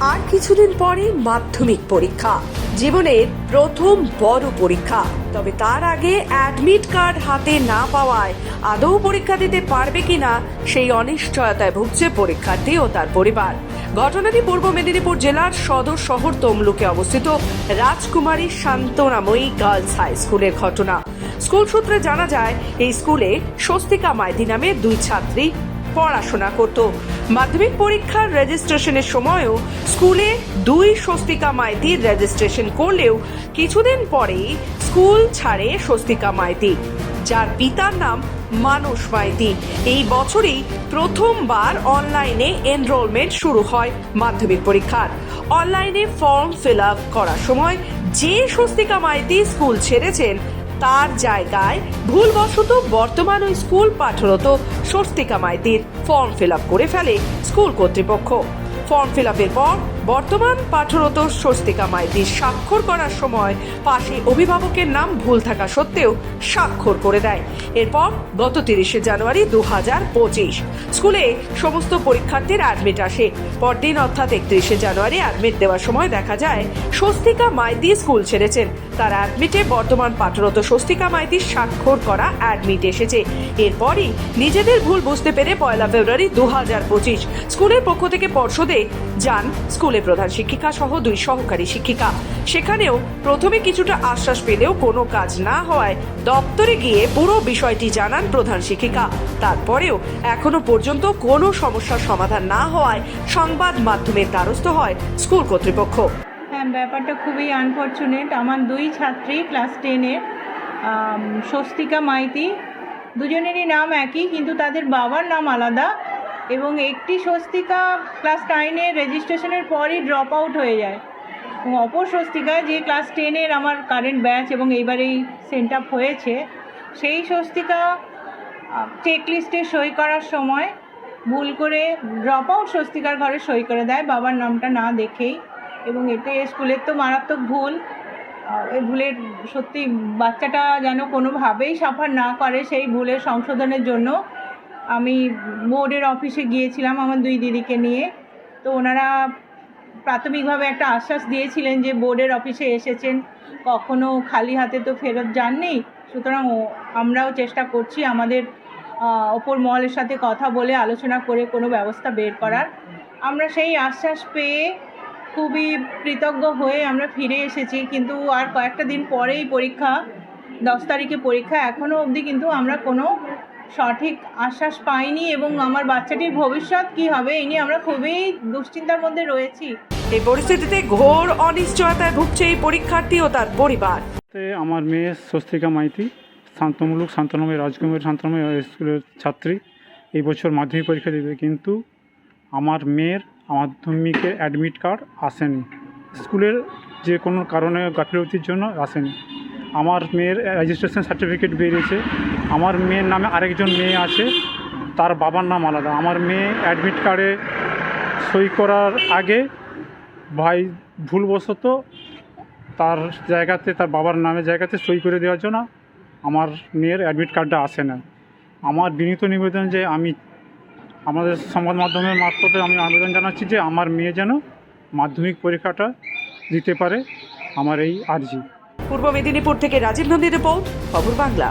আর কিছুদিন পরে মাধ্যমিক পরীক্ষা। জীবনের প্রথম বড় পরীক্ষা। তবে তার আগে অ্যাডমিট কার্ড হাতে না পাওয়ায় আদৌ পরীক্ষা দিতে পারবে কিনা, সেই অনিশ্চয়তায় ভুগছে পরীক্ষার্থী ও তার পরিবার। ঘটনাটি পূর্ব মেদিনীপুর জেলার সদর শহর তমলুকে অবস্থিত রাজকুমারী শান্তনাময়ী গার্লস হাই স্কুলের ঘটনা। স্কুল সূত্রে জানা যায়, এই স্কুলে স্বস্তিকা মাইতি নামে দুই ছাত্রী পড়াশোনা করত। মাধ্যমিক পরীক্ষার রেজিস্ট্রেশনের সময়ও স্কুলে দুই স্বস্তিকা মাইতি রেজিস্ট্রেশন করলেও কিছুদিন পরেই স্কুল ছাড়ে স্বস্তিকা মাইতি, যার পিতার নাম মানস মাইতি। এই বছরই প্রথমবার অনলাইনে এনরোলমেন্ট শুরু হয় মাধ্যমিক পরীক্ষার। অনলাইনে ফর্ম ফিল আপ করার সময় যে স্বস্তিকা মাইতি স্কুল ছেড়েছেন তার জায়গায় ভুলবশত বর্তমান ওই স্কুল পাঠরত স্বস্তিকা মাইতির ফর্ম ফিল করে ফেলে স্কুল কর্তৃপক্ষ। ফর্ম ফিল পর বর্তমান পাঠরত স্বস্তিকা মাইতির স্বাক্ষর করার সময় পাশে অভিভাবকের নাম ভুল থাকা সত্ত্বেও স্বাক্ষর করে দেয়। এরপর গত তিরিশে জানুয়ারি দু হাজার পঁচিশ স্কুলে সমস্ত পরীক্ষার্থীর অ্যাডমিট আসে। পরদিন অর্থাৎ একত্রিশে জানুয়ারি অ্যাডমিট দেওয়ার সময় দেখা যায় স্বস্তিকা মাইতি স্কুল ছেড়েছেন। তার অ্যাডমিটে বর্তমান পাঠরত স্বস্তিকা মাইতির স্বাক্ষর করা অ্যাডমিট এসেছে। এরপরই নিজেদের ভুল বুঝতে পেরে পয়লা ফেব্রুয়ারি দু হাজার পঁচিশ স্কুলের পক্ষ থেকে পর্ষদে যান স্কুলের প্রধান শিক্ষিকা সহ দুই সহকারী শিক্ষিকা। সেখানেও প্রথমে কিছুটা আশ্বাস পেলেও কোনো কাজ না হওয়ায় দপ্তরে গিয়ে পুরো বিষয়টি জানান প্রধান শিক্ষিকা। তারপরেও এখনও পর্যন্ত কোনো সমস্যার সমাধান না হওয়ায় সংবাদ মাধ্যমের দ্বারস্থ হয় স্কুল কর্তৃপক্ষ। হ্যাঁ ব্যাপারটা খুবই আনফর্চুনেট আমার দুই ছাত্রী ক্লাস টেনে স্বস্তিকা মাইতি। দুজনেরই নাম একই, কিন্তু তাদের বাবার নাম আলাদা। এবং একটি স্বস্তিকা ক্লাস নাইনের রেজিস্ট্রেশনের পরই ড্রপ আউট হয়ে যায়। এবং অপর স্বস্তিকা যে ক্লাস টেনের আমার কারেন্ট ব্যাচ এবং এইবারেই সেন্ট আপ হয়েছে, সেই স্বস্তিকা চেক লিস্টে সই করার সময় ভুল করে ড্রপ আউট স্বস্তিকার ঘরে সই করে দেয়, বাবার নামটা না দেখেই। এবং এতে স্কুলের তো মারাত্মক ভুল এই ভুলের সত্যি বাচ্চাটা যেন কোনোভাবেই সাফার না করে সেই ভুলের সংশোধনের জন্য আমি বোর্ডের অফিসে গিয়েছিলাম আমার দুই দিদিকে নিয়ে। তো ওনারা প্রাথমিকভাবে একটা আশ্বাস দিয়েছিলেন যে বোর্ডের অফিসে এসেছেন। কখনো খালি হাতে তো ফেরত যাননি। সুতরাং আমরাও চেষ্টা করছি আমাদের ওপর মহলের সাথে কথা বলে আলোচনা করে কোনো ব্যবস্থা বের করার। আমরা সেই আশ্বাস পেয়ে খুবই কৃতজ্ঞ হয়ে আমরা ফিরে এসেছি। কিন্তু আর কয়েকটা দিন পরেই পরীক্ষা, দশ তারিখে পরীক্ষা এখনও অবধি কিন্তু আমরা কোনো সঠিক আশ্বাস পাইনি এবং আমার বাচ্চাটির ভবিষ্যৎ কী হবে এই নিয়ে আমরা খুবই দুশ্চিন্তার মধ্যে রয়েছি। এই পরিস্থিতিতে ঘোর অনিশ্চয়তায় ভুগছে এই পরীক্ষার্থী ও তার পরিবার। আমার মেয়ে স্বস্তিকা মাইতি শান্তমূলক শান্তনময় রাজকুমার শান্তনময় স্কুলের ছাত্রী। এই বছর মাধ্যমিক পরীক্ষা দেবে কিন্তু আমার মেয়ের মাধ্যমিকের অ্যাডমিট কার্ড আসেনি। স্কুলের যে কোনো কারণে গাফিলতির জন্য আসেনি। আমার মেয়ের রেজিস্ট্রেশন সার্টিফিকেট বেরিয়েছে। আমার মেয়ের নামে আরেকজন মেয়ে আছে, তার বাবার নাম আলাদা। আমার মেয়ে অ্যাডমিট কার্ডে সই করার আগে ভাই ভুলবশত তার জায়গাতে, তার বাবার নামের জায়গাতে সই করে দেওয়ার জন্য আমার মেয়ের অ্যাডমিট কার্ডটা আসে না। আমার বিনীত নিবেদন যে আমি আমাদের সংবাদ মাধ্যমের মারফতে আমি আবেদন জানাচ্ছি যে আমার মেয়ে যেন মাধ্যমিক পরীক্ষাটা দিতে পারে আমার এই আর্জি। পূর্ব মেদিনীপুর থেকে রাজীব নন্দী রিপোর্ট, খবর বাংলা।